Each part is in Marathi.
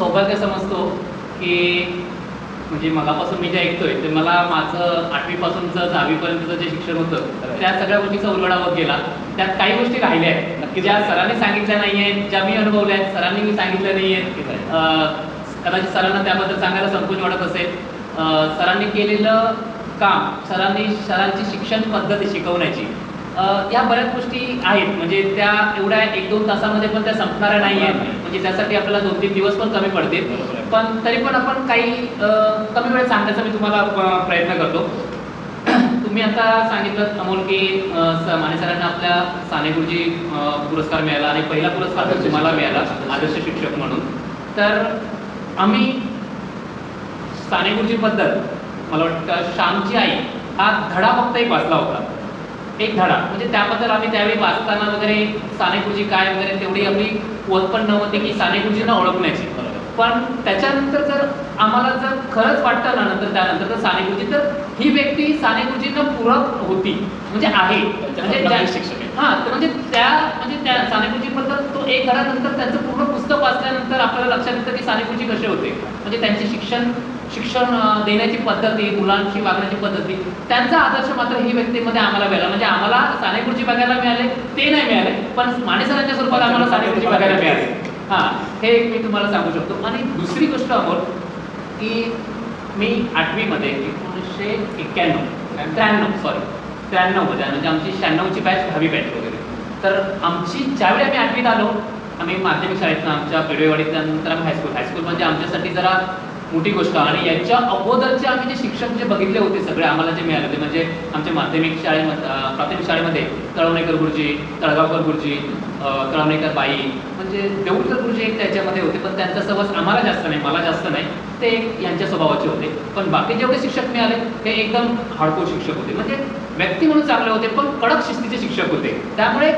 सौभाग्य समजतो की म्हणजे मगापासून मी जे ऐकतोय ते मला माझं आठवीपासूनचं दहावीपर्यंतचं जे शिक्षण होतं त्या सगळ्या गोष्टीचा उलगडा होत गेला त्यात काही गोष्टी राहिल्या आहेत नक्कीच. ज्या सरांनी सांगितल्या नाही आहेत ज्या मी अनुभवल्या आहेत सरांनी मी सांगितल्या नाही. आहेत कदाचित सरांना त्याबद्दल सांगायला संकोच वाटत असेल सरांनी केलेलं काम सरांनी सरांची शिक्षण पद्धती शिकवण्याची या बऱ्याच गोष्टी आहेत. म्हणजे त्या एवढ्या एक दोन तासामध्ये पण त्या संपणाऱ्या नाही आहेत म्हणजे त्यासाठी आपल्याला दोन तीन दिवस पण कमी पडतील. पण तरी पण आपण काही कमी वेळेत सांगण्याचा मी तुम्हाला प्रयत्न करतो. तुम्ही आता सांगितलं अमोल की माने सरांना आपल्या साने गुरुजी पुरस्कार मिळाला आणि पहिला पुरस्कार तर तुम्हाला मिळाला आदर्श शिक्षक म्हणून. तर आम्ही साने गुरुजीबद्दल मला वाटतं श्यामची आई हा धडा फक्त एक वाचला होता. एक धडा म्हणजे त्याबद्दल आम्ही त्यावेळी वाचताना वगैरे साने गुरुजी काय वगैरे तेवढी आपली ओळख पण नव्हती की साने गुरुजींना ओळखण्याची. पण त्याच्यानंतर जर आम्हाला जर खरंच वाटतं ना नंतर त्यानंतर तर साने गुरुजी तर ही व्यक्ती साने गुरुजींना पूरक होती म्हणजे आहे म्हणजे शिक्षक. हा तर म्हणजे त्या म्हणजे त्या साने गुरुजींबद्दल तो एक धड्यानंतर त्यांचं पूर्ण पुस्तक वाचल्यानंतर आपल्याला लक्षात येतं की साने गुरुजी कसे होते म्हणजे त्यांची शिक्षण शिक्षण देण्याची पद्धती मुलांशी वागण्याची पद्धती त्यांचा आदर्श मात्र ही व्यक्तीमध्ये आम्हाला मिळाला. म्हणजे आम्हाला साने गुरुजी बघायला मिळाले ते नाही मिळाले पण मानेसरांच्या स्वरूपात आम्हाला साने गुरुजी बघायला मिळाले. हा हे एक मी तुम्हाला सांगू शकतो. आणि दुसरी गोष्ट अमोल की मी आठवीमध्ये एकोणीसशे एक्क्याण्णव त्र्याण्णव सॉरी त्र्याण्णवमध्ये म्हणजे आमची शहाण्णवची बॅच दहावी बॅच वगैरे. तर आमची ज्यावेळी आम्ही आठवीत आलो आम्ही माध्यमिक शाळेतनं आमच्या पेडवेवाडीत त्यानंतर आम्ही हायस्कूल हायस्कूल म्हणजे आमच्यासाठी जरा मोठी गोष्ट. आणि याच्या अगोदरचे आम्ही जे शिक्षक जे बघितले होते सगळे आम्हाला जे मिळाले होते म्हणजे आमच्या माध्यमिक शाळेमध्ये प्राथमिक शाळेमध्ये तळवणेकर गुरुजी तळगावकर गुरुजी तळवणेकर बाई म्हणजे देऊळकर गुरुजी एक त्याच्यामध्ये होते पण त्यांचा सहवास आम्हाला जास्त नाही मला जास्त नाही ते एक यांच्या स्वभावाचे होते. पण बाकी जेवढे शिक्षक मिळाले ते एकदम हाडकोर शिक्षक होते. म्हणजे व्यक्ती म्हणून चांगले होते पण कडक शिस्तीचे शिक्षक होते. त्यामुळे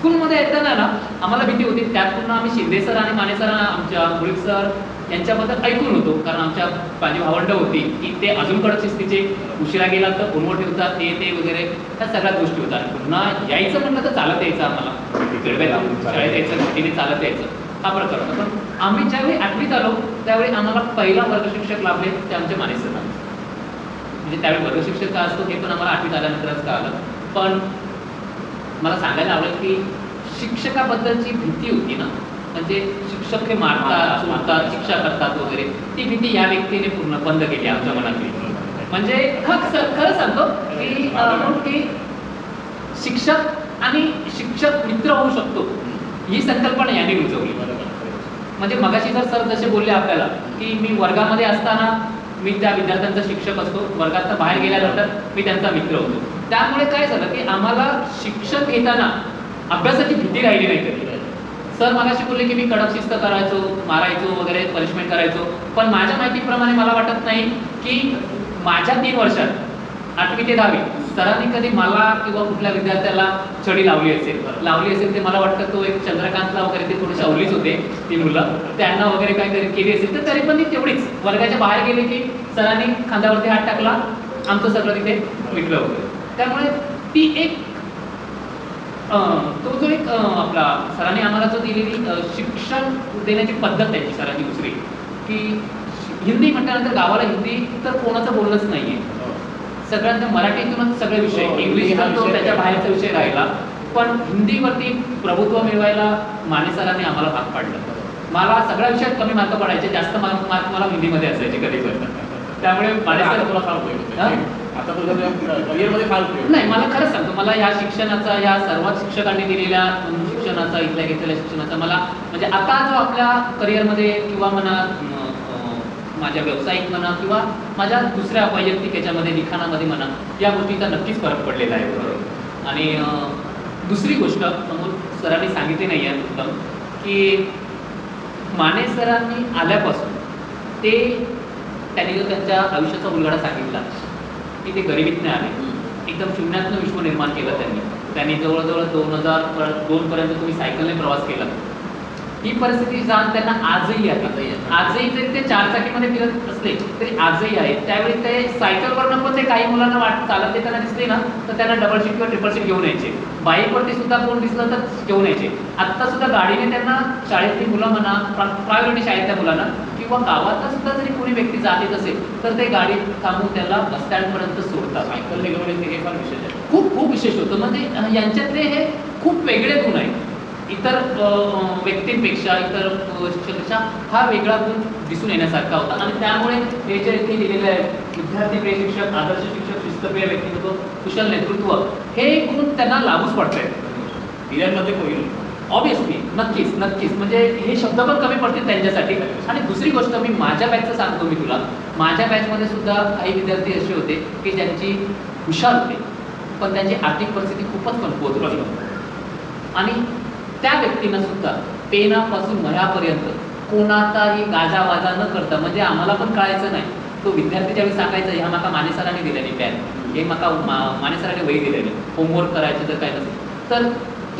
स्कूलमध्ये येताना ना आम्हाला भीती होती. त्यात पुन्हा आम्ही शिंदे सर आणि माने सर आमच्या मुळीक सर यांच्याबद्दल ऐकून होतो. कारण आमच्या माझी भावंड होती की ते अजून कडक शिस्तीचे उशिरा गेला तर उन्वट ठेवतात ते ते वगैरे. त्या सगळ्या गोष्टी होतात. पुन्हा यायचं म्हटलं तर चालत यायचं आम्हाला. शाळेत यायचं भीतीने चालत यायचं. हा प्रकार होता. पण आम्ही ज्यावेळी आठवीत आलो त्यावेळी आम्हाला पहिला वर्गशिक्षक लाभले ते आमचे माने सर. म्हणजे त्यावेळी वर्गशिक्षक का असतो हे पण आम्हाला आठवीत आल्यानंतरच कळालं. पण मला सांगायला आवडेल की शिक्षकाबद्दलची भीती होती ना. म्हणजे शिक्षक हे मारतात शिक्षा करतात वगैरे. ती भीती या व्यक्तीने पूर्ण बंद केली आमच्या मनातली. म्हणजे खरं खरं सांगतो की शिक्षक आणि शिक्षक मित्र होऊ शकतो. ही संकल्पना याने रुजवली. म्हणजे मगाशी जर सर जसे बोलले आपल्याला की मी वर्गामध्ये असताना मी त्या विद्यार्थ्यांचा शिक्षक असतो. वर्गात बाहेर गेल्यानंतर मी त्यांचा मित्र होतो. त्यामुळे काय झालं की आम्हाला शिक्षण घेताना अभ्यासाची भीती राहिली नाही कधी. सर मला शिकवले की मी कडक शिस्त करायचो मारायचो वगैरे पनिशमेंट करायचो. पण माझ्या माहितीप्रमाणे मला वाटत नाही की माझ्या तीन वर्षात आठवी ते दहावी सरांनी कधी मला किंवा कुठल्या विद्यार्थ्याला छडी लावली असेल. लावली असेल ते मला वाटतं तो एक चंद्रकांतला वगैरे ते थोडीशी अवलीच होते ती मुलं. त्यांना वगैरे काहीतरी केली असेल तर तरी पण ती तेवढीच. वर्गाच्या बाहेर गेले की सरांनी खांद्यावरती हात टाकला आमचं सगळं तिथे मिटलं होतं. त्यामुळे ती एक तो जो एक आपला सरांनी आम्हाला जो दिलेली शिक्षण देण्याची पद्धत त्याची सरांची दुसरी की हिंदी म्हटल्यानंतर गावाला हिंदी तर कोणाचं बोलणंच नाहीये सगळ्यांना मराठीतूनच सगळे विषय हो, इंग्लिश हा तो त्याच्या. बाहेरचा विषय राहिला पण हिंदीवरती प्रभुत्व मिळवायला माने सरांनी आम्हाला भाग पाडलं मला सगळ्या विषयात कमी मार्क पडायचे जास्त मार्क मला हिंदीमध्ये असायचे कधी पण त्यामुळे माने सर तुला फार. हा? आता करिअरमध्ये फार उपयोग. नाही मला खरंच सांगतो मला या शिक्षणाचा या सर्वात शिक्षकांनी दिलेल्या शिक्षणाचा इथल्या घेतलेल्या शिक्षणाचा मला म्हणजे आता जो आपल्या करिअरमध्ये किंवा म्हणा माझ्या व्यावसायिक म्हणा किंवा माझ्या दुसऱ्या वैयक्तिक याच्यामध्ये लिखाणामध्ये म्हणा या गोष्टीचा नक्कीच फरक पडलेला आहे. आणि दुसरी गोष्ट समोर सरांनी सांगितली नाही आहे उत्तम की माने सरांनी आल्यापासून ते त्यांनी जो त्यांच्या आयुष्याचा उलगडा सांगितला की ते गरिबीतने आले. एकदम शून्यातनं विश्व निर्माण केलं त्यांनी. त्यांनी जवळजवळ दोन हजार दोन पर्यंत तुम्ही सायकलने प्रवास केला. ही परिस्थिती जाण त्यांना आजही आहे. आजही जरी ते चारचाकीमध्ये फिरत असले तरी आजही आहे. त्यावेळी ते सायकलवरनं पण ते काही मुलांना वाट चालत येताना दिसले ना तर त्यांना डबल सीट किंवा ट्रिपल सीट घेऊन यायचे. बाईकवरती सुद्धा कोण दिसलं तर घेऊन यायचे. आत्ता सुद्धा गाडीने त्यांना शाळेतली मुलं म्हणा प्रायव्हेट शाळेतल्या मुलांना किंवा गावातला सुद्धा जरी कोणी व्यक्ती जात येत असेल तर ते गाडी थांबून त्याला बस स्टँडपर्यंत सोडतात. सायकल निगम येते हे फार विशेष आहे. खूप खूप विशेष होतं. म्हणजे यांच्यातले हे खूप वेगळे गुण आहेत. इतर व्यक्तींपेक्षा इतर शिक्षकांपेक्षा हा वेगळा गुण दिसून येण्यासारखा होता. आणि त्यामुळे हे जे इथे लिहिलेलं आहे विद्यार्थीप्रिय शिक्षक आदर्श शिक्षक शिस्तप्रिय व्यक्तिमत्व कुशल नेतृत्व हे गुण त्यांना लागूच पडत आहेत हिऱ्यांमध्ये होईल ऑब्विसली नक्कीच नक्कीच. म्हणजे हे शब्द पण कमी पडतील त्यांच्यासाठी. आणि दुसरी गोष्ट मी माझ्या बॅचचं सांगतो मी तुला. माझ्या बॅचमध्ये सुद्धा काही विद्यार्थी असे होते की ज्यांची हुशार होते पण त्यांची आर्थिक परिस्थिती खूपच कमकुवत होती. आणि त्या व्यक्तींना सुद्धा पेनापासून वह्यापर्यंत कोणाचाही गाजावाजा न करता म्हणजे आम्हाला पण कळायचं नाही. तो विद्यार्थी ज्यावेळी सांगायचा ह्या माका माने सरांनी दिलेली पॅन हे माका मा- माने सरांनी वही दिलेली. होमवर्क करायचं जर काय नसेल. तर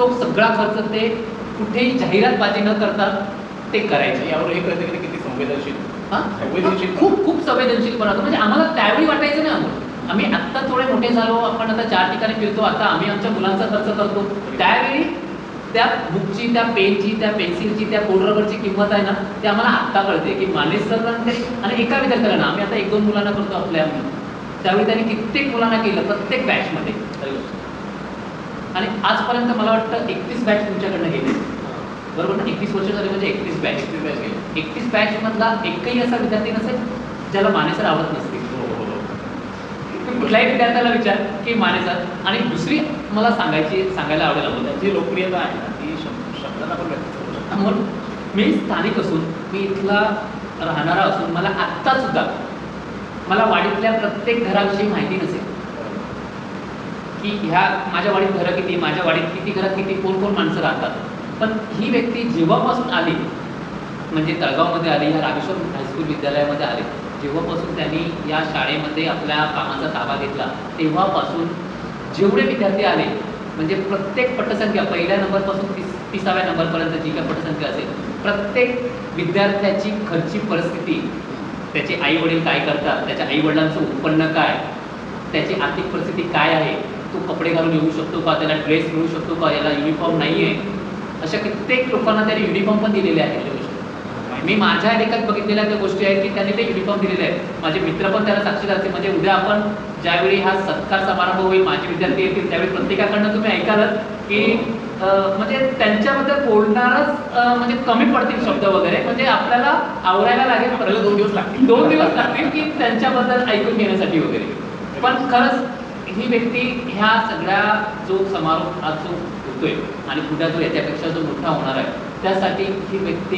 तो सगळा खर्च ते कुठेही जाहिरातबाजी न करता ते करायचे. यावर हे कळतं की किती संवेदनशील? हा? संवेदनशील. खूप खूप संवेदनशील पण होतं. म्हणजे आम्हाला त्यावेळी वाटायचं नाही आम्हाला. आम्ही आत्ता थोडे मोठे झालो आपण आता चार ठिकाणी फिरतो आता आम्ही आमच्या मुलांचा खर्च करतो. त्यावेळी त्या बुकची त्या पेनची त्या पेन्सिलची त्या रबरची किंमत आहे ना ते आम्हाला आत्ता कळते की मानेश सर आणि एका विद्यार्थ्याला ना आम्ही आता एक दोन मुलांना करतो आपल्या त्यावेळी त्यांनी कित्येक मुलांना केलं प्रत्येक बॅचमध्ये आणि आजपर्यंत मला वाटतं एकतीस बॅच तुमच्याकडनं गेले. बरोबर ना? एकवीस वर्ष झाले म्हणजे एकतीस बॅच एकतीस बॅच गेले. एकतीस बॅच मधला एकही असा विद्यार्थी नसेल ज्याला मानेसर आवडत नसतील हो, हो, हो. कुठल्याही विद्यार्थ्याला विचार की मानेसर. आणि दुसरी मला सांगायची सांगायला आवडेल अगोदर त्यांची लोकप्रियता आहे ना ती शब्द- शब्दांना पण व्यक्त करू शकतो. म्हणून मी स्थानिक असून मी इथला राहणारा असून मला आत्ता सुद्धा मला वाडीतल्या प्रत्येक घराविषयी माहिती नसेल. की ह्या माझ्या वाडीत घरं किती माझ्या वाडीत किती घरात किती कोण कोण माणसं राहतात. पण ही व्यक्ती जेव्हापासून आली म्हणजे तळगावमध्ये आली ह्या रामेश्वर हायस्कूल विद्यालयामध्ये आले जेव्हापासून त्यांनी या शाळेमध्ये आपल्या कामाचा ताबा घेतला तेव्हापासून जेवढे विद्यार्थी आले म्हणजे प्रत्येक पटसंख्या पहिल्या नंबरपासून तीस तिसाव्या नंबरपर्यंत जी काय पटसंख्या असेल प्रत्येक विद्यार्थ्याची खर्ची परिस्थिती त्याचे आई वडील काय करतात त्याच्या आई वडिलांचं उत्पन्न काय त्याची आर्थिक परिस्थिती काय आहे तो कपडे घालून येऊ शकतो का त्याला ड्रेस मिळू शकतो का याला युनिफॉर्म नाही आहे अशा कित्येक लोकांना त्याने युनिफॉर्म पण दिलेले आहेत. मी माझ्या लेखात बघितलेल्या त्या गोष्टी आहेत की त्यांनी ते युनिफॉर्म दिलेले आहेत. माझे मित्र पण त्याला साक्षीदार असतील म्हणजे उद्या आपण ज्यावेळी हा सत्कार समारंभ होईल माझे विद्यार्थी येतील त्यावेळी प्रत्येकाकडनं तुम्ही ऐकालच की म्हणजे त्यांच्याबद्दल बोलणारच म्हणजे कमी पडतील शब्द वगैरे. म्हणजे आपल्याला आवरायला लागेल. दोन दिवस लागतील. दोन दिवस लागतील की त्यांच्याबद्दल ऐकून घेण्यासाठी वगैरे. पण खरंच ही व्यक्ती ह्या सगळ्या जो समारोप आज जो होतोय आणि पुढे जो याच्यापेक्षा जो मोठा होणार आहे त्यासाठी ही व्यक्ती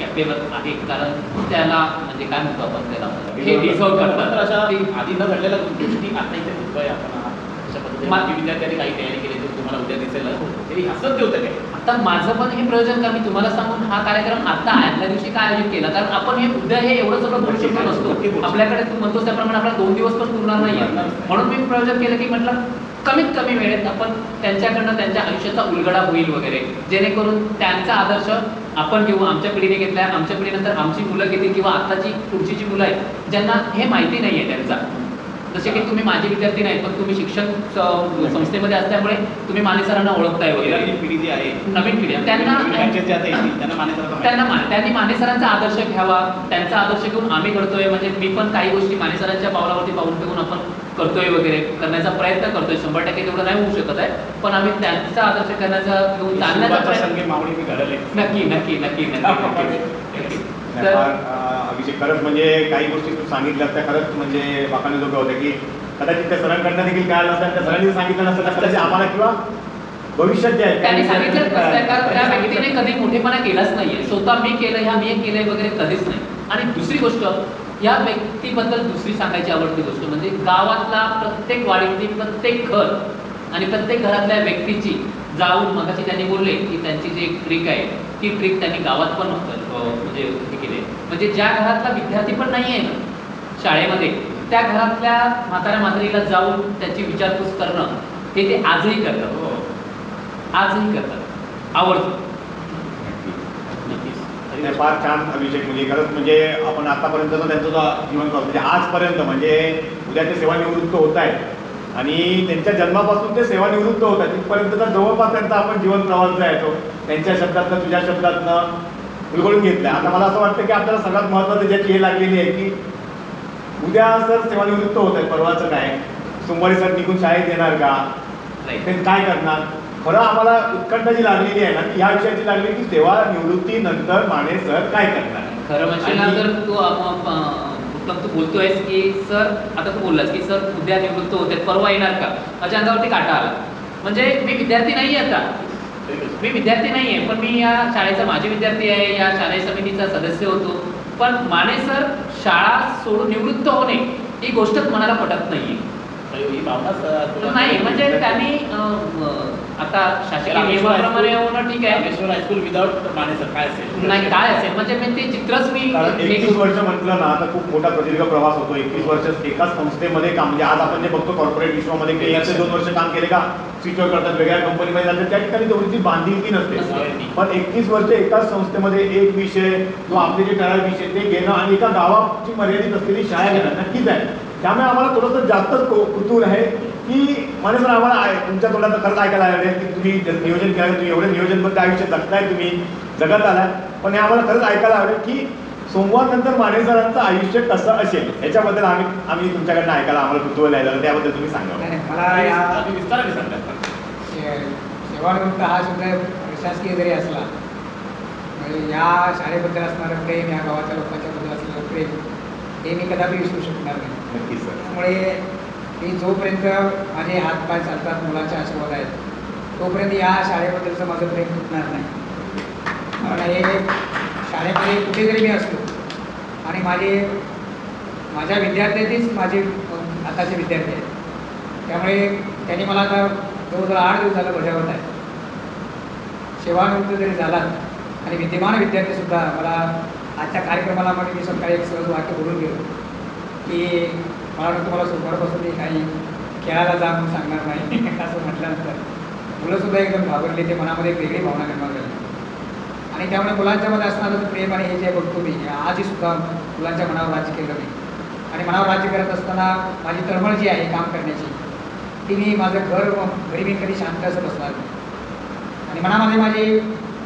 कॅपेबल आहे. कारण त्याला म्हणजे काय म्हणतो आपण त्याला? हे डिझर्व तर करतात. अशा आधी न घडलेल्या गोष्टी आता इथे आपण. अशा पद्धतीने विद्यार्थ्यांनी काही तयारी केली तर तुम्हाला उद्या दिसेल तरी असंच होतं काय? आता माझं पण हे प्रयोजन का मी तुम्हाला सांगून हा कार्यक्रम आता आदल्या दिवशी काय आयोजित केला? कारण आपण हे उद्या हे एवढं सगळं बोलू शकतो नसतो. आपल्याकडे तू म्हणतोस त्याप्रमाणे आपला दोन दिवस पण पुरणार नाही. म्हणून मी प्रयोजन केलं की म्हटलं कमीत कमी वेळेत आपण त्यांच्याकडनं त्यांच्या आयुष्याचा उलगडा होईल वगैरे. जेणेकरून त्यांचा आदर्श आपण घेऊ. आमच्या पिढीने घेतलाय. आमच्या पिढीनंतर आमची मुलं घेतील किंवा आताची पुढची जी मुलं आहेत ज्यांना हे माहिती नाही आहे त्यांचा. जसे की तुम्ही माझे विद्यार्थी नाहीत पण तुम्ही शिक्षण संस्थेमध्ये असल्यामुळे तुम्ही माने सरांना ओळखताय वगैरे. पिढी जी आहे नवीन पिढी. त्यांना त्यांना त्यांना माने सरांचा आदर्श घ्यावा त्यांचा आदर्श घेऊन आम्ही घडतोय म्हणजे मी पण काही गोष्टी माने सरांच्या पावलावरती पाऊल ठेवून आपण करतोय वगैरे करण्याचा प्रयत्न करतोय. शंभर टक्के तेवढं नाही होऊ शकत आहे पण आम्ही त्यांचा आदर्श करण्याचा घेऊन चालण्याचा नक्की नक्की नक्की नक्की नाही, अभिषेक खरंच म्हणजे काही गोष्टी तू सांगितल्या त्या खरंच म्हणजे वाखाणीजोग्य होत्या की कदाचित त्या सरांकडनं देखील कळालं नसतं त्या सरांनी सांगितलं नसतं तर कदाचित आम्हाला किंवा भविष्यात जे आहे त्यांनी सांगितलं त्या. व्यक्तीने कधी मोठेपणा केलाच नाहीये स्वतः मी केलं ह्या मी केलंय वगैरे कधीच नाही आणि दुसरी गोष्ट या व्यक्तीबद्दल दुसरी सांगायची आवडती गोष्ट म्हणजे गावातला प्रत्येक वाडीतली प्रत्येक घर आणि प्रत्येक घरातल्या व्यक्तीची जाऊन मगाशी त्यांनी बोलले की त्यांची जी एक ट्रिक आहे ती ट्रिक त्यांनी गावात पण म्हणजे हे केले. म्हणजे ज्या घरातला विद्यार्थी पण नाही आहे ना शाळेमध्ये त्या घरातल्या म्हाताऱ्या म्हातारीला जाऊन त्याची विचारपूस करणं हे ते आजही करतात. हो. आजही करतात. आवडतं. हे फार छान अभिषेक म्हणजे खरंच म्हणजे आपण आतापर्यंतचा त्यांचा जो जीवन प्रवास म्हणजे आजपर्यंत म्हणजे उद्या ते सेवानिवृत्त होत आहेत. आणि त्यांच्या जन्मापासून ते सेवानिवृत्त होत आहेत. तिथपर्यंतचा जवळपास त्यांचा आपण जीवन प्रवास जो आहे तो त्यांच्या शब्दातनं तुझ्या शब्दातनं उलगडून घेतला आता मला असं वाटतं की आपल्याला सगळ्यात महत्त्वाचं ज्याची हे लागलेली आहे की उद्या सर सेवानिवृत्त होत आहेत परवाचं काय? सोमवारी सर निघून शाळेत येणार का? Right. ते काय करणार? खरं आम्हाला उत्कंठ जी लागलेली आहे ना ती ह्या विषयाची लागली की सेवा निवृत्तीनंतर माने सर काय करणार? खरं म्हणजे ना आणि- तर तू उत्तम तू बोलतोयस की सर आता तू बोललास की सर उद्या निवृत्त होते परवा येणार का? माझ्या अंगावरती काटा आला. म्हणजे मी विद्यार्थी नाही आता. मी विद्यार्थी नाही आहे पण मी या शाळेचा माजी विद्यार्थी आहे या शालेय समितीचा सदस्य होतो. पण माने सर शाळा सोडून निवृत्त होणे ही गोष्टच मनाला पटत नाही ही नाही म्हणजे त्यांनी आता शासकीय नियमाप्रमाणे होणं ठीक आहे. Rameshwar high school without Mane sir काय असेल? नाही काय असेल? म्हणजे मी ते चित्रच मी एकवीस वर्ष म्हटलं ना आता खूप मोठा प्रदीर्घ प्रवास होतो. एकवीस वर्ष एकाच संस्थेमध्ये काम म्हणजे आज आपण जे बघतो कॉर्पोरेट विश्वामध्ये की याचे दोन वर्ष काम केले का स्विचवर करतात वेगळ्या कंपनीमध्ये जातात त्या ठिकाणी तेवढी बांधिलकी नसते. नसते. पण एकवीस वर्ष एकाच संस्थेमध्ये एक विषय किंवा आपले जे ठराविक विषय ते घेणं आणि एका गावाची मर्यादित असलेली शाळा घेणं नक्कीच आहे. त्यामुळे आम्हाला थोडंसं जास्तच कौ- कुतूहल आहे की म्हणजे सर आम्हाला आहे- तुमच्या तोंडात खरंच ऐकायला आलं की तुम्ही नियोजन केलं तुम्ही एवढं नियोजनबद्ध आयुष्य जगताय तुम्ही जगत आलाय. पण हे आम्हाला खरंच ऐकायला आवडेल की सोमवार नंतर माने सरांचं आयुष्य कसं असेल याच्याबद्दल आम्ही आम्ही तुमच्याकडनं ऐकायला आम्हाला कुतूहल आहे जरा त्याबद्दल तुम्ही सांगा. सेवानिवृत्त हा शब्द प्रशासकीय जरी असला म्हणजे या शाळेबद्दल असणारं प्रेम या गावाच्या लोकांच्या बद्दल असलेलं प्रेम हे मी कदापि विसरू शकणार नाही. नक्कीच सर. त्यामुळे मी जोपर्यंत माझे हातपाय चालतात मुलाच्या आशीर्वाद आहेत तोपर्यंत या शाळेबद्दलचं माझं प्रेम तुटणार नाही. कारण हे शाळेमध्ये कुठेतरी मी असलो आणि माझे माझ्या विद्यार्थ्यातच माझे आताचे विद्यार्थी आहेत. त्यामुळे त्यांनी मला आता जवळजवळ आठ दिवस झालं बजावत आहे. सेवानिवृत्त जरी झालात आणि विद्यमान विद्यार्थीसुद्धा मला आजच्या कार्यक्रमाला मग मी सकाळी एक सहज वाक्य बोलून गेलो. की मला वाटतं तुम्हाला सोमवारपासून मी काही खेळायला जा म्हणून सांगणार नाही असं म्हटल्यानंतर. मुलंसुद्धा एकदम घाबरली ते मनामध्ये एक वेगळी भावना निर्माण झाली. आणि त्यामुळे मुलांच्या मध्ये असणारं जे प्रेम आणि हे जे बघतो मी आजही सुद्धा मुलांच्या मनावर राज्य केलं मी. आणि मनावर राज्य करत असताना माझी तळमळ जी आहे काम करण्याची ती मी माझं घर घरी मी कधी शांत असं बसणार आणि मनामध्ये माझी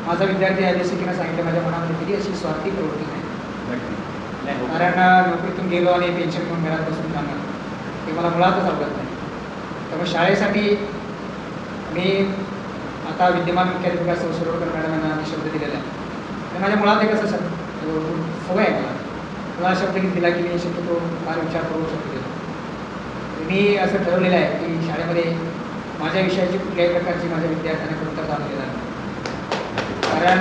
माझा विद्यार्थी अभिषेकीनं सांगितलं माझ्या मनामध्ये कधी अशी स्वार्थी प्रवृत्ती नाही. कारण नोकरीतून गेलो आणि पेन्शन घेऊन घरात बसून जाणं हे मला मुळातच आवडत नाही. त्यामुळे शाळेसाठी मी आता विद्यमान मुख्याधिकार सौ शिरोडकर मॅडमांना मी शब्द दिलेला आहे. आणि माझ्या मुळात एक असं शब्द सवय आहे मला मला शब्द किती दिला की मी शक्यतो फार विचार करू शकतो मी असं ठरवलेलं आहे की शाळेमध्ये माझ्या विषयाची कुठल्याही प्रकारची माझ्या विद्यार्थ्यांना कमतरता आणली नाही. कारण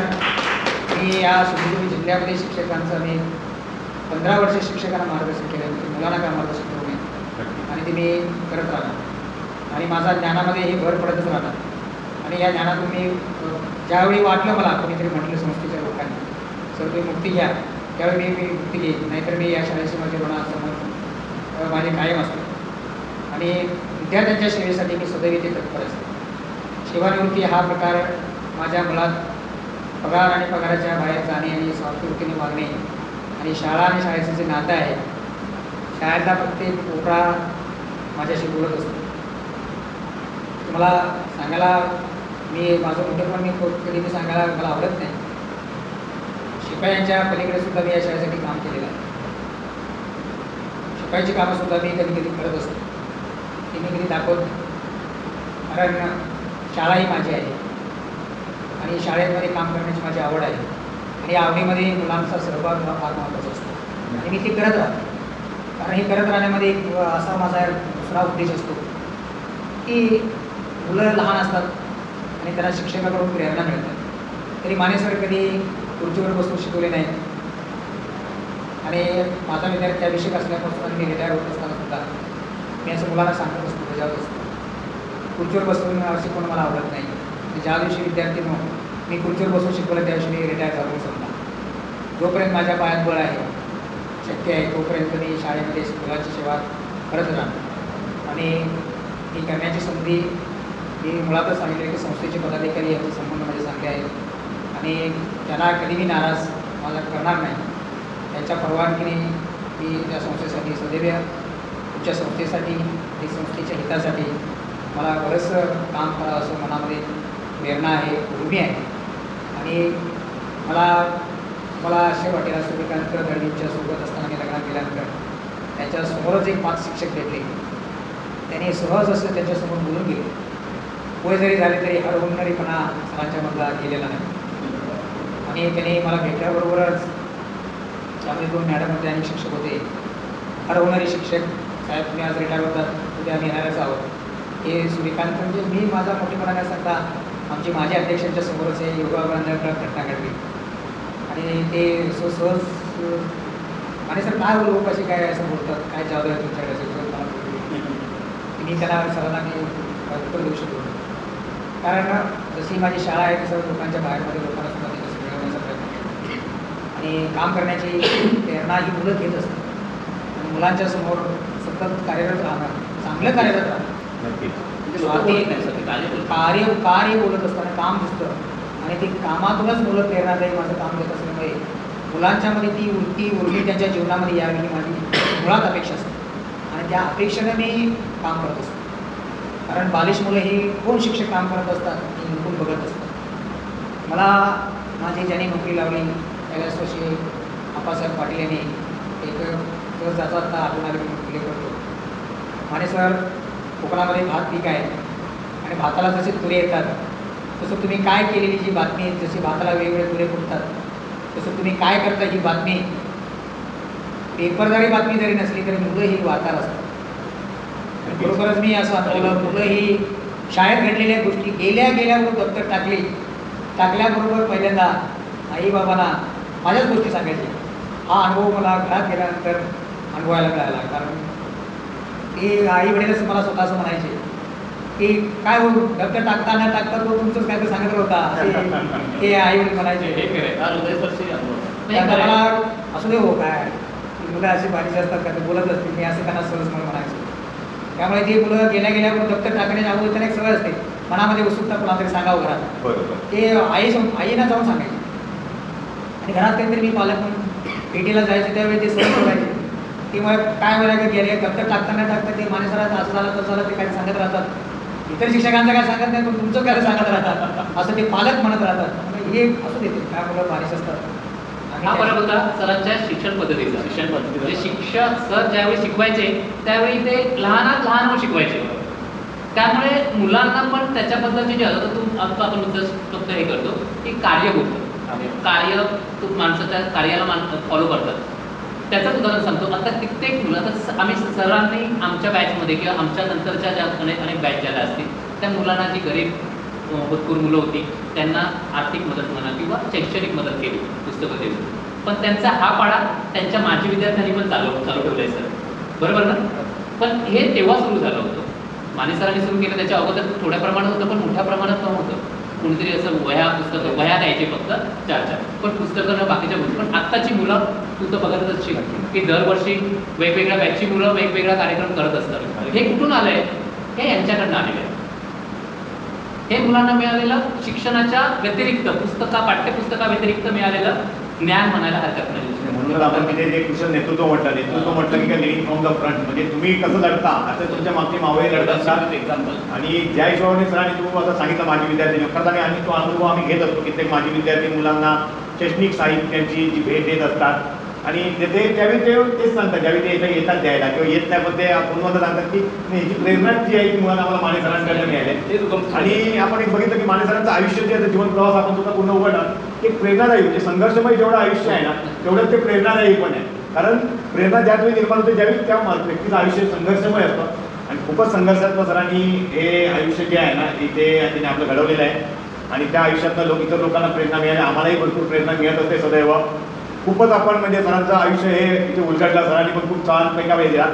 मी या सिंधुदुर्ग जिल्ह्यामध्ये शिक्षकांचा मी पंधरा वर्ष शिक्षकांना मार्गदर्शन केलं मुलांना काय मार्गदर्शन करू नये? आणि ते मी करत राहणार आणि माझा ज्ञानामध्ये हे भर पडतच राहणार आणि या ज्ञानातून मी ज्यावेळी वाटलं मला कोणीतरी म्हटलं संस्थेच्या लोकांनी सर तुम्ही मुक्ती घ्या. त्यावेळी मी मी मुक्ती घेईन. नाहीतर मी या शाळेशी माझे ऋण समोर अ, माझे कायम असते आणि विद्यार्थ्यांच्या सेवेसाठी मी सदैव इथे तत्पर असते. सेवानिवृत्ती हा प्रकार माझ्या मुलात पगार आणि पगाराच्या बाहेर जाणे आणि स्वार्थवृत्तीने वागणे आणि शाळा आणि शाळेचं जे नातं आहे शाळेतला प्रत्येक कोपरा माझ्याशी बोलत असतो. तुम्हाला सांगायला मी माझं मोठेपण मी कधी मी सांगायला मला आवडत नाही. शिपायांच्या पलीकडे सुद्धा मी या शाळेसाठी काम केलेलं आहे. शिपाईची कामंसुद्धा मी कधी कधी करत असतो. ती मी कधी दाखवत कारण शाळा ही माझी आहे. आणि शाळेमध्ये काम करण्याची माझी आवड आहे. या आवडीमध्ये मुलांचा सहभाग हा फार महत्त्वाचा असतो. आणि मी ते करत राहतो. कारण हे करत राहण्यामध्ये एक असा माझा दुसरा उद्देश असतो की मुलं लहान असतात आणि त्यांना शिक्षकाकडून प्रेरणा मिळतात तरी माने सर कधी खुर्चीवर बसून शिकवले नाहीत. आणि माझा विद्यार्थी अभिषेक असल्यापासून आणि मी रिटायर होत असताना सुद्धा मी असं मुलांना सांगत असतो बजावत असतो. खुर्चीवर बसून शिकवणं मला आवडत नाही. ज्या दिवशी विद्यार्थी म्हणून मी खुर्चीवर बसून शिकवलं त्या दिवशी मी रिटायर झालो असतो. जोपर्यंत माझ्या पायात बळ आहे शक्य आहे तोपर्यंत मी शाळेमध्ये मुलाची सेवा करत राहतो आणि ही करण्याची संधी मी मुळातच सांगितले की संस्थेचे पदाधिकारी यांचे संबंध माझे चांगले आहेत. आणि त्यांना कधीही नाराज माझा करणार नाही. त्यांच्या परवानगीने मी त्या संस्थेसाठी सदैव तुमच्या संस्थेसाठी आणि संस्थेच्या हितासाठी मला बरंचसं काम करावं असं मनामध्ये प्रेरणा आहे उर्मी आहे. आणि मला मला असे वाटेल सूर्यकांत दळवींच्या सोबत असताना मी लग्नात गेल्यानंतर त्याच्यासमोरच एक पाच शिक्षक भेटले. त्यांनी सहज असं त्यांच्यासमोर बोलून गेले. वय जरी झाले तरी हरवणारीपणा सरांच्या मधला गेलेला नाही. आणि त्यांनी मला भेटल्याबरोबरच त्यामध्ये दोन मॅडम होते आणि शिक्षक होते. हरवणारे शिक्षक साहेब तुम्ही आज रिटायर होतात. उद्या आम्ही येणारच आहोत. हे सूर्यकांत म्हणजे मी माझा मोठेपणा न सांगता आमची माझ्या अध्यक्षांच्या समोरच हे योगाबंधन घटना घडली. आणि ते सो सहज आणि सर काय बोलू कसे काय असं बोलतात? काय जादू आहे तुमच्याकडे? असं. मी त्याला सरांना मी उत्तर देऊ शकतो. कारण जशी माझी शाळा आहे तसं लोकांच्या बाहेरमध्ये लोकांना सुद्धा ते तसं मिळवण्याचा प्रयत्न केला आणि काम करण्याची प्रेरणा ही मुलं घेत असतात. आणि मुलांच्या समोर सतत कार्यरत राहणं चांगलं कार्यरत राहणं नक्कीच. म्हणजे लोकं. कार्य कार्य बोलत असताना काम दिसतं. आणि ती कामातूनच मुलं प्रेरणादायी माझं काम घेत असल्यामुळे मुलांच्यामध्ये ती वृत्ती उर्मी त्यांच्या जीवनामध्ये यावी ही माझी मुळात अपेक्षा असते. आणि त्या अपेक्षेनं मी काम करत असतो. कारण बालिश मुलं ही कोण शिक्षक काम करत असतात? हे निघून बघत असतात. मला माझी ज्यांनी नोकरी लावली त्याला स्वशी आप्पासाहेब पाटील यांनी एक सर जाता आता आठवण उल्लेख करतो माने सर कोकणामध्ये भात पीक आहे. आणि भाताला जसे तुरे येतात तसं तुम्ही काय केलेली जी बातमी जशी भाताला वेगवेगळे तुरे फुटतात तसं तुम्ही काय करता ही बातमी पेपरदारी बातमी जरी नसली तरी मुलं ही वार्तार असतात बरोबरच मी असं अनुभवलं मुलं ही शाळेत घडलेल्या गोष्टी गेल्या गेल्याबरोबर दप्तर टाकली टाकल्याबरोबर पहिल्यांदा आई बाबांना माझ्याच गोष्टी सांगायची. हा अनुभव मला घरात गेल्यानंतर अनुभवायला मिळाला कारण ते आई वडीलच मला स्वतः असं म्हणायचे की काय हो दप्तर टाकता न टाकता तो तुमचंच काय तर सांगत होता. ते आई म्हणायचे. मला. असू दे हो काय? मुलं अशी बारीची असतात का ते बोलत असतील मी असं त्यांना सहज म्हणून म्हणायचो. त्यामुळे ती मुलं गेल्या गेल्यावर दप्तर टाकण्याच्या अगोदर त्यांना एक सवय असते. मनामध्ये उत्सुकता कोणाला तरी सांगावं घरात. बरोबर. ते आई आईना जाऊन सांगायचे. आणि घरात काहीतरी मी पालक म्हणून भेटीला जायचे त्यावेळी ते सहज बोलायचे. ती मग काय बोलायचं गेले दप्तर टाकताना टाकता ते माणसाला असं झालं तसं झालं ते काय सांगत राहतात. इतर शिक्षकांचं काय सांगत नाही पण तुमचं काय सांगत राहतात? असं ते पालक म्हणत राहतात. हे असू देते काय मुलं बारीश असतात. आणि हा फरक होता सरांच्या शिक्षण पद्धतीचा. शिक्षण पद्धतीचा. म्हणजे शिक्षक सर ज्यावेळी शिकवायचे त्यावेळी ते लहानात लहान मुलं शिकवायचे. त्यामुळे मुलांना पण त्याच्याबद्दलचे जे आता तू आता आपण मुद्दा फक्त हे करतो की कार्य होतं. कार्य तू माणसाच्या कार्याला मान फॉलो करतात. त्याचंच उदाहरण सांगतो. आता कित्येक मुलं आता आम्ही सरांनी आमच्या बॅचमध्ये किंवा आमच्या नंतरच्या ज्या अनेक अनेक बॅच ज्याला असतील त्या मुलांना जी गरीब भरपूर मुलं होती त्यांना आर्थिक मदत म्हणा किंवा शैक्षणिक मदत केली पुस्तकं देऊन पण त्यांचा हा पाडा त्यांच्या माजी विद्यार्थ्यांनी पण चालू चालू ठेवला आहे सर. बरोबर ना? पण हे तेव्हा सुरू झालं होतं. माने सरांनी सुरू केलं त्याच्या अगोदर थोड्या प्रमाणात होतं पण मोठ्या प्रमाणात नव्हतं. कोणीतरी असं वह्या पुस्तकं वह्या द्यायचे फक्त चार चार. पण पुस्तकं न बाकीच्या गोष्टी. पण आत्ताची मुलं तू तर बघतच असशील की दरवर्षी वेगवेगळ्या बॅचची मुलं वेगवेगळा कार्यक्रम करत असतात. हे कुठून आलंय? हे यांच्याकडनं आलेलं आहे. हे मुलांना मिळालेलं शिक्षणाच्या व्यतिरिक्त पुस्तका पाठ्यपुस्तका व्यतिरिक्त मिळालेलं ज्ञान म्हणायला हरकत नाही. म्हणूनच आपण तिथे जे कुशल नेतृत्व म्हटलं नेतृत्व म्हटलं की काय लिडिंग फ्रॉम द फ्रंट म्हणजे तुम्ही कसं लढता असं तुमच्या मागची मावळे लढत असतात. एक्झाम्पल आणि ज्या हिशोबाने सरांनी तू आता सांगितलं माझी विद्यार्थी खरं आणि तो अनुभव आम्ही घेत असतो. कित्येक माझी विद्यार्थी मुलांना शैक्षणिक साहित्याची जी भेट देत असतात. आणि ते ते- त्यावेळी ते तेच सांगतात ज्यावेळी ते इथे येतात द्यायला किंवा येत नाही पण ते पुन्हा सांगतात की ह्याची प्रेरणा जी आहे ती मुलांना आम्हाला माने सरांकडनं मिळाली. आणि आपण एक बघितलं की माने सरांचं आयुष्य जे आहे ते जीवन प्रवास आपण सुद्धा पूर्ण उघडला एक प्रेरणादायी म्हणजे संघर्षमय जेवढं आयुष्य आहे ना तेवढंच ते प्रेरणादायी पण आहे. कारण प्रेरणा ज्याच वेळी निर्माण होते ज्यावेळी त्या व्यक्तीचं आयुष्य संघर्षमय असतं. आणि खूपच संघर्षात्मक सरांनी हे आयुष्य जे आहे ना इथे त्याने आपलं घडवलेलं आहे. आणि त्या आयुष्यातनं लोक इतर लोकांना प्रेरणा मिळाली आम्हालाही भरपूर प्रेरणा मिळत असते सदैव. खूपच आपण म्हणजे सरांचं आयुष्य हे इथे उलगडलं सरांनी पण खूप छान पैका वेळ दिला.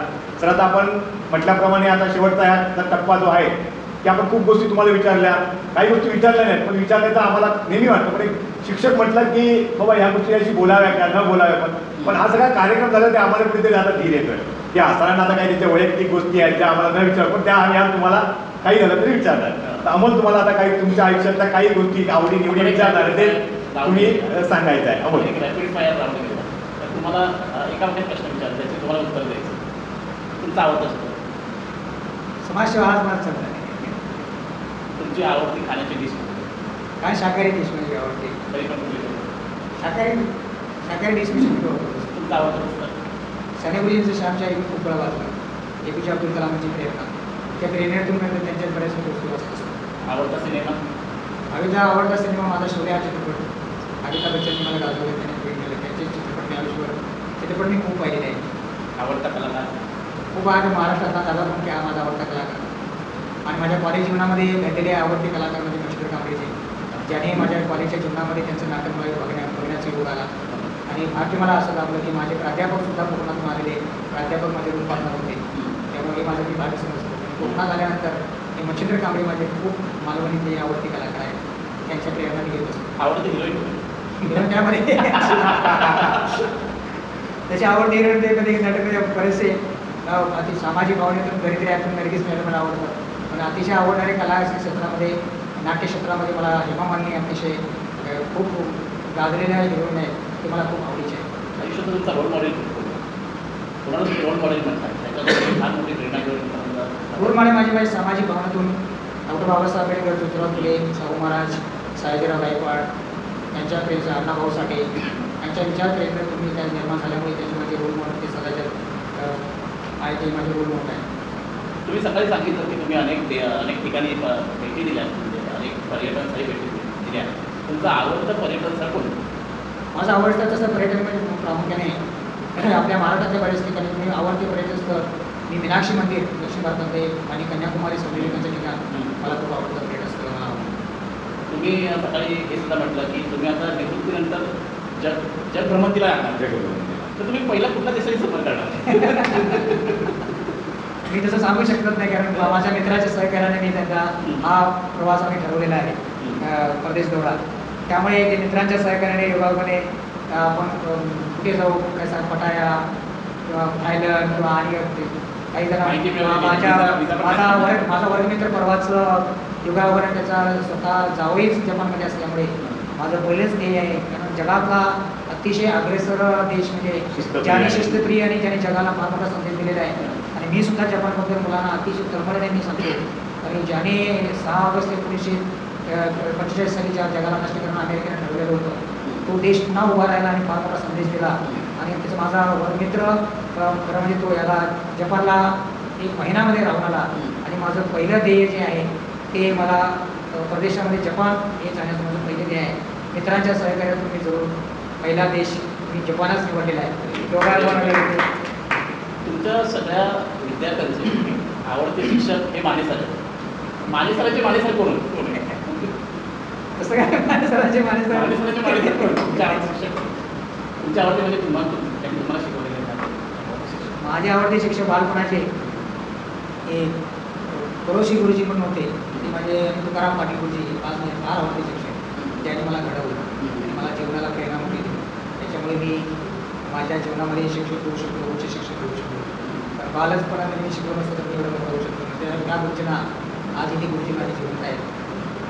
सर आता आपण म्हटल्याप्रमाणे आता शेवटचा ह्या टप्पा जो आहे की आपण खूप गोष्टी तुम्हाला विचारल्या. काही गोष्टी विचारल्या नाहीत पण विचारल्या तर आम्हाला नेहमी वाटतं. पण एक शिक्षक म्हटलं की बाबा ह्या गोष्टी याशी बोलाव्या का? न बोलाव्या पण. पण हा सगळा कार्यक्रम झाला ते आम्हाला कुठेतरी आता धीर येतोय. की हा सरांना आता काही त्याच्या वैयक्तिक गोष्टी आहेत ज्या आम्हाला न विचार पण त्या आम्ही आज तुम्हाला काही झालं तरी विचारणार तर अमोल तुम्हाला आता काही तुमच्या आयुष्यातल्या काही गोष्टी आवडी निवडी विचारणार ते तुम्ही सांगायचं आहे. एक रॅपिड फायर राऊंड तर तुम्हाला एका वाक्यात प्रश्न विचारला त्याचे तुम्हाला उत्तर द्यायचं तुमचा आवडता शब्द? समाजसेवा हाच माझा चालला आहे. तुमची आवडती खाण्याची डिश काय शाकाहारी डिश म्हणजे आवडते? तरी पण. शाकाहारी शाकाहारी डिश मी वापरतो तुमचं आवडतं पुस्तक सानेगुरुजींचं श्यामच्या एक खूप वेळा वाचलं ए पी जे अब्दुल कलामांची प्रेरणा. त्या प्रेरणेतून मी त्यांच्या बऱ्याच गोष्टी वाचत. असतो आवडता सिनेमा? आम्हीचा आवडता सिनेमा माझा शोले हा चित्रपट. अमिताभ बच्चननी मला गाजवले त्याने केलं त्यांचे चित्रपट मी आयुष्यभर चित्रपट मी खूप पाहिलेले आहे आवडता कलाकार? खूप आज महाराष्ट्रातला दादा पण हा माझा आवडता कलाकार. आणि माझ्या कॉलेज जीवनामध्ये घडलेले आवडते कलाकार म्हणजे मच्छिंद्र कांबळेचे ज्याने माझ्या कॉलेजच्या जीवनामध्ये त्यांचं नाटक मला बघण्या बघण्याचा योग आला. आणि भाग्य मला असं लाभलं की माझे प्राध्यापक सुद्धा कोकणातून आलेले प्राध्यापक माझे पार्टनर होते. त्यामुळे हे माझं मी भाग्य समजतो. आणि कोकणात आल्यानंतर हे मच्छिंद्र कांबळे माझे खूप मालवणीतले आवडते कलाकार आहेत. त्यांच्या प्रेरणा घेत असतो. आवडती हिरोईन त्यामध्ये त्याची आवड ते कधी नाटकाचे बरेचसे अं, अति सामाजिक भावनेतून कधीतरी यातून नरगिस मॅडम मला आवडतात पण अतिशय आवडणारे कला क्षेत्रामध्ये नाट्यक्षेत्रामध्ये मला हेमा मालिनी अतिशय खूप गाजलेल्या हिरोईन आहेत ते मला खूप आवडीचे आहे. आयुष्यात तुमचा रोल मॉडेल कोणाला तुम्ही रोल मॉडेल म्हणतात. माझी माझी सामाजिक भावनेतून डॉक्टर बाबासाहेब आंबेडकर ज्योतिराव फुले शाहू महाराज सयाजीराव गायकवाड यांच्या प्रेरणा अण्णाभाऊ साठे यांच्या विचार प्रेरणेतून मी त्या निर्माण झाल्यामुळे त्याचे माझे रोल मॉडेल ते सदाचार अं, आहे ते माझे रोल मॉडेल आहे तुम्ही सकाळी सांगितलं की तुम्ही अनेक अनेक ठिकाणी भेटी दिल्या म्हणजे अनेक पर्यटन स्थळी भेटी दिल्या. तुमचं आवडतं पर्यटन स्थळ कोणतं? माझं आवडतं तसं पर्यटन म्हणजे प्रामुख्याने आपल्या महाराष्ट्रातल्या बऱ्याच ठिकाणी मी आवडते पर्यटन स्थळ मी मीनाक्षी मंदिर दक्षिण भारतातले आणि कन्याकुमारी संमेलनाचं ठिकाण मला खूप आवडतं पर्यटन स्थळ मला आवडतं तुम्ही सकाळी हे सुद्धा म्हटलं की तुम्ही आता निवृत्तीनंतर जग जगभ्रमंतीला जाणार तर तुम्ही पहिला कुठल्या देशाची सफर करणार? मी तसं सांगू शकत नाही कारण माझ्या मित्राच्या सहकार्याने मी त्यांचा हा प्रवास आम्ही ठरवलेला आहे परदेश दौरा. त्यामुळे ते मित्रांच्या सहकार्याने योगायोगाने कुठे जाऊ कसा पटाया किंवा थायलंड किंवा आणि ते काही जण. माझ्या माझा. वर्ग माझा वर्गमित्र परवाच योगायोगाने त्याचा स्वतः जावईच जपानमध्ये असल्यामुळे माझं पहिलेच ध्येय आहे. कारण जगातला अतिशय अग्रेसर देश म्हणजे ज्याने. शिस्तप्रिय आणि ज्याने जगाला फार मोठा संदेश दिलेला आहे. आणि मी सुद्धा जपानबद्दल मुलांना अतिशय तळमळीने मी सांगतो. आणि ज्याने सहा ऑगस्ट एकोणीसशे पंचेचाळीस साली ज्या जगाला नष्ट करणं अमेरिकेने ठरवलेलं होतं तो देश पुन्हा उभा राहिला आणि फार मोठा संदेश दिला. आणि त्याचा माझा अ, खरं म्हणजे तो याला जपानला एक महिन्यामध्ये राहून आला. आणि माझं पहिलं ध्येय जे आहे ते मला परदेशामध्ये जपान हे जाण्याचं माझं पहिलं ध्येय आहे. मित्रांच्या सहकार्यातून मी जरूर पहिला देश मी जपानच निवडलेला आहे. योगायोगाने तुमच्या सगळ्या विद्यार्थ्यांचे आवडते शिक्षक हे मानेसर मानेसराचे मानेसर कोण कोण आहे? तसं काय मानेसरांचे मानेसराचे मानेसर मानेसर कोण तुमचे आवडते शिक्षक. कोण? तुमचे आवडते म्हणजे तुम्हाला तुम- त्यांनी तुम्हाला शिकवलेले. माझे आवडते शिक्षक बालपणाचे हे करोशी गुरुजी म्हणून होते. माझे तुकाराम पाटील गुरुजी हे पाच माझे फार आवडते शिक्षक ज्यांनी मला घडवलं. आणि मला जीवनाला प्रेरणा मोठी दिली त्याच्यामुळे मी माझ्या जीवनामध्ये शिक्षक होऊ शकतो उच्च शिक्षक होऊ शकतो. तर बालचपणामध्ये मी शिकवलं नसतं तर मी एवढं होऊ शकतो त्या त्या गुरुजींना आज इथे गुरुजी माझे जिवंत आहेत.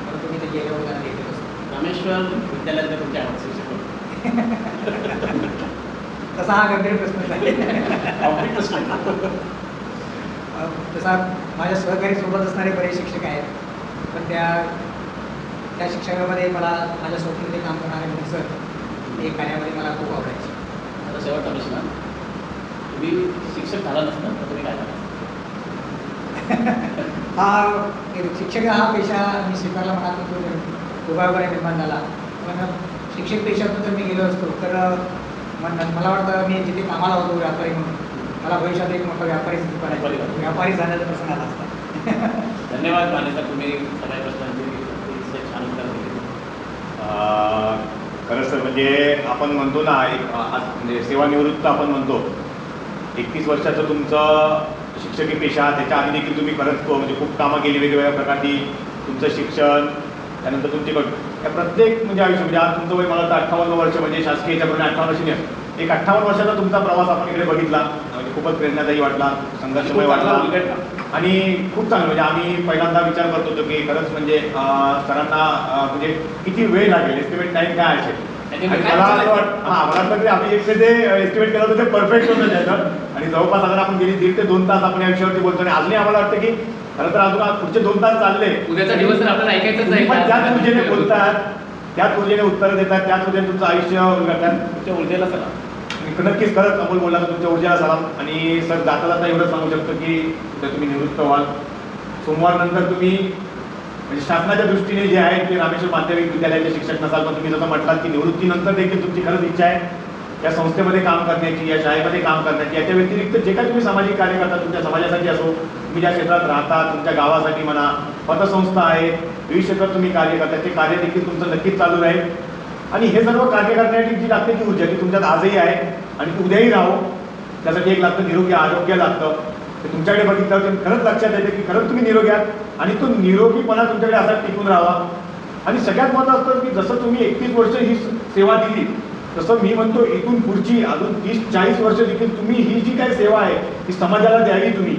परंतु मी ते गेल्यावर त्यांना भेटत असतो. रामेश्वर विद्यालयातले तुमचे आवडते शिक्षक कोण? तसा हा गंभीर प्रश्न तसा माझ्या सहकारी सोबत असणारे बरेच शिक्षक आहेत. पण त्या त्या शिक्षकामध्ये मला माझ्या सोबतीमध्ये काम करणारे मुली सर हे कार्यामध्ये मला खूप आवडायचे. आता शेवटचा प्रश्न तुम्ही शिक्षक झाला नसता तर तुम्ही काय झाला हा शिक्षक हा पेशा मी स्वीकारला म्हणाल तो योगायोगाने निर्माण झाला. पण शिक्षक पेशातून जर मी गेलो असतो तर मला वाटतं मी जिथे कामाला होतो व्यापारी म्हणून मला भविष्यात एक मोठा व्यापारी व्यापारी झाल्याचा प्रसंग आला असता. धन्यवाद मान्यता तुम्ही सगळ्या प्रश्नांची छान उत्तर दिली. खरं खरंच म्हणजे आपण म्हणतो ना एक आज म्हणजे सेवानिवृत्त आपण म्हणतो. एकतीस वर्षाचं तुमचं शिक्षकी पेशा त्याच्या आधी देखील तुम्ही खरंच म्हणजे खूप कामं केली वेगवेगळ्या प्रकारची. तुमचं शिक्षण त्यानंतर तुमची कट या प्रत्येक म्हणजे आयुष्य म्हणजे आज तुमचं वय मला अठ्ठावन्न वर्ष म्हणजे शासकीय याच्याप्रमाणे अठ्ठावन्न वर्ष एक अठ्ठावन्न वर्षाचा तुमचा प्रवास आपण इकडे बघितला. खूपच प्रेरणादायी वाटला संघर्षमय वाटला. आणि खूप चांगलं म्हणजे आम्ही पहिल्यांदा विचार करत होतो की खरंच म्हणजे सरांना म्हणजे किती वेळ लागेल एस्टिमेट टाईम काय असेल? आणि आणि काय मला असं चालायचं? वाटतं हा मला वाटतं की आम्ही एक ते जे एस्टिमेट केलं होतं ते परफेक्ट होतं त्याचं. आणि जवळपास आता आपण गेली दीड ते दोन तास आपण या विषयावरती बोलतो आणि अजूनही आम्हाला वाटतं की खरं तर अजून पुढचे दोन तास चालले. उद्याचा दिवस तर आपल्याला ऐकायचंच तुम्ही आहे पण त्याच ऊर्जेने बोलतात त्याच ऊर्जेने उत्तर देतात त्याच ऊर्जेने तुमचं आयुष्य उलगडतात. तुमच्या ऊर्जेला आणि नक्कीच खरंच अमोल बोलला तर तुमच्या ऊर्जा सलाम आणि सर जाता जाता एवढं सांगू शकतो की उद्या तुम्ही निवृत्त व्हाल सोमवार नंतर तुम्ही म्हणजे शासनाच्या दृष्टीने जे आहे ते रामेश्वर माध्यमिक विद्यालयाचे शिक्षक नसाल पण तुम्ही जसं म्हटलात की निवृत्तीनंतर देखील तुमची खरंच इच्छा आहे. या संस्थेमध्ये काम करण्याची या शाळेमध्ये काम करण्याची याच्या व्यतिरिक्त जे काही तुम्ही सामाजिक कार्य करता तुमच्या समाजासाठी असो तुम्ही ज्या क्षेत्रात राहता तुमच्या गावासाठी म्हणा पतसंस्था आहे विविध क्षेत्रात तुम्ही कार्य करता ते कार्य देखील तुमचं नक्कीच चालू राहील. आणि हे सर्व कार्य करण्यासाठी जी लागते ती ऊर्जा ती तुमच्यात आजही आहे. आणि उद्याही राहो. त्यासाठी एक लागतं निरोगी आरोग्य लागतं. ते तुमच्याकडे बघितलं तर खरंच लक्षात येते की खरंच तुम्ही निरोगी आहात. आणि तो निरोगीपणा तुमच्याकडे असा टिकून राहावा. आणि सगळ्यात महत्त्वाचं असतं की जसं तुम्ही एकतीस वर्ष ही सेवा दिली तसं मी म्हणतो इथून पुढची अजून तीस चाळीस वर्ष देखील तुम्ही ही जी काही सेवा आहे ती समाजाला द्यावी तुम्ही.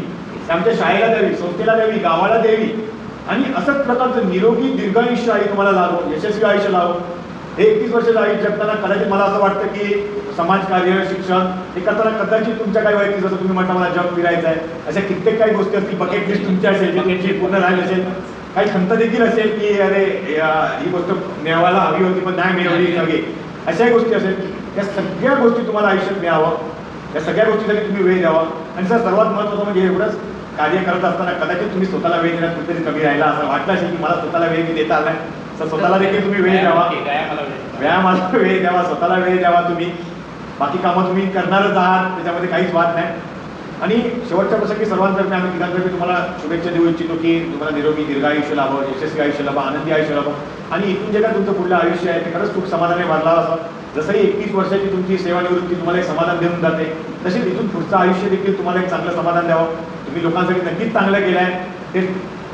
आमच्या शाळेला द्यावी संस्थेला द्यावी गावाला द्यावी. आणि असंच प्रकारचं निरोगी दीर्घायुष्य आहे तुम्हाला लाभो यशस्वी आयुष्य लाभो. एकतीस वर्षाचं आयुष्य जगताना कदाचित मला असं वाटतं की समाजकार्य शिक्षण हे करताना कदाचित तुमच्या काही वैयक्तिक जसं तुम्ही म्हटलं मला जग फिरायचं आहे अशा कित्येक काही गोष्टी असतील. बकेट लिस्ट तुमची असेल जी तुमची पूर्ण राहील असेल. काही खंत देखील असेल की अरे ही गोष्ट मिळवायला हवी होती पण नाही मिळवली सगळी अशाही गोष्टी असेल. या सगळ्या गोष्टी तुम्हाला आयुष्यात मिळावं. या सगळ्या गोष्टीसाठी तुम्ही वेळ द्यावा. आणि सर सर्वात महत्त्वाचं म्हणजे एवढंच कार्य करत असताना कदाचित तुम्ही स्वतःला वेळ देण्यात कुठेतरी कमी राहिला असं वाटलं असेल की मला स्वतःला वेळ मी देता आलाय तर स्वतःला देखील तुम्ही वेळ द्यावा. व्यायामाला वेळ द्यावा स्वतःला वेळ द्यावा तुम्ही. बाकी कामं तुम्ही करणारच आहात त्याच्यामध्ये काहीच वाद नाही. आणि शेवटच्या प्रसंगी सर्वांतर्फे आम्ही तिघांतर्फे तुम्हाला शुभेच्छा देऊ इच्छितो की तुम्हाला निरोगी दीर्घायुष्य लाभो यशस्वी आयुष्य लाभो आनंदी आयुष्य लाभो. आणि इथून जे काय तुमचं पुढलं आयुष्य आहे ते खरंच खूप समाधाने वाढलावं असं. जसंही एकतीस वर्षाची तुमची सेवानिवृत्ती तुम्हाला एक समाधान देऊन जाते तसेच इथून पुढचं आयुष्य देखील तुम्हाला एक चांगलं समाधान द्यावं. तुम्ही लोकांसाठी नक्कीच चांगलं केलं आहे ते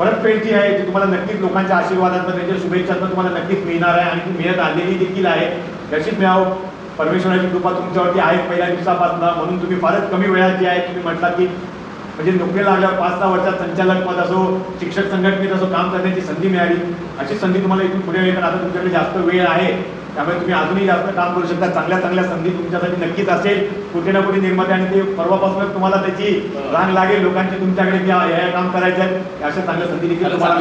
परतफेड जी आहे ती तुम्हाला नक्कीच लोकांच्या आशीर्वादात त्यांच्या म्हणजे शुभेच्छातनं तुम्हाला नक्कीच मिळणार आहे आणि ती मिळत आलेली देखील आहे. नशीब मिळावं. परमेश्वराची कृपा तुमच्यावरती आहे पहिल्या दिवसापासून. म्हणून तुम्ही फारच कमी वेळात जे आहे तुम्ही म्हटला की म्हणजे नोकरी लागल्यावर पाच सहा वर्षात संचालक पद असो शिक्षक संघटनेत असो काम करण्याची संधी मिळाली. अशी संधी तुम्हाला इथून पुढे येणार आता तुमच्याकडे जास्त वेळ आहे. त्यामुळे तुम्ही अजूनही जास्त काम करू शकता. चांगल्या चांगल्या संधी तुमच्यासाठी नक्कीच असेल. कुठे ना कुठे निर्माते आणि ते परवापासूनच तुम्हाला त्याची रांग लागेल. लोकांची तुमच्याकडे की या या काम करायचं आहे अशा चांगल्या संधी देखील तुम्हाला.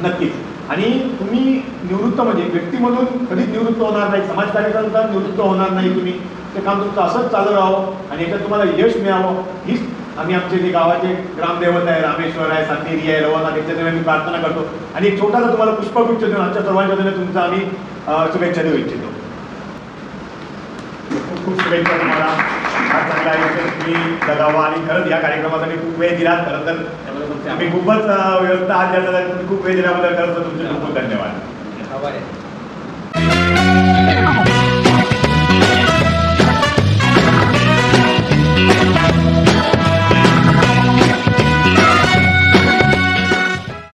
नक्कीच. आणि तुम्ही निवृत्त म्हणजे व्यक्तीमधून कधीच निवृत्त होणार नाही. समाजकार्यानंतर निवृत्त होणार नाही तुम्ही. ते काम तुमचं असंच चालू राहावं आणि याच्यात तुम्हाला यश मिळावं. हीच आम्ही आमचे जे गावाचे ग्रामदैवत आहे रामेश्वर आहे सातेरी आहे रवाना त्याच्याकडे आम्ही प्रार्थना करतो. आणि एक छोटासा तुम्हाला पुष्पगुच्छ देऊन आमच्या सर्वांच्या वतीने तुमचं आम्ही शुभेच्छा देऊ इच्छितो. खूप खूप शुभेच्छा तुम्हाला. चांगला आयुष्य तुम्ही जगावा आणि खरंच या कार्यक्रमासाठी खूप वेळ दिलात खरं तर. आम्ही. खूपच व्यवस्था आज द्यायचा तुम्ही खूप वेळ दिल्याबद्दल खरंच तुमचे खूप खूप धन्यवाद.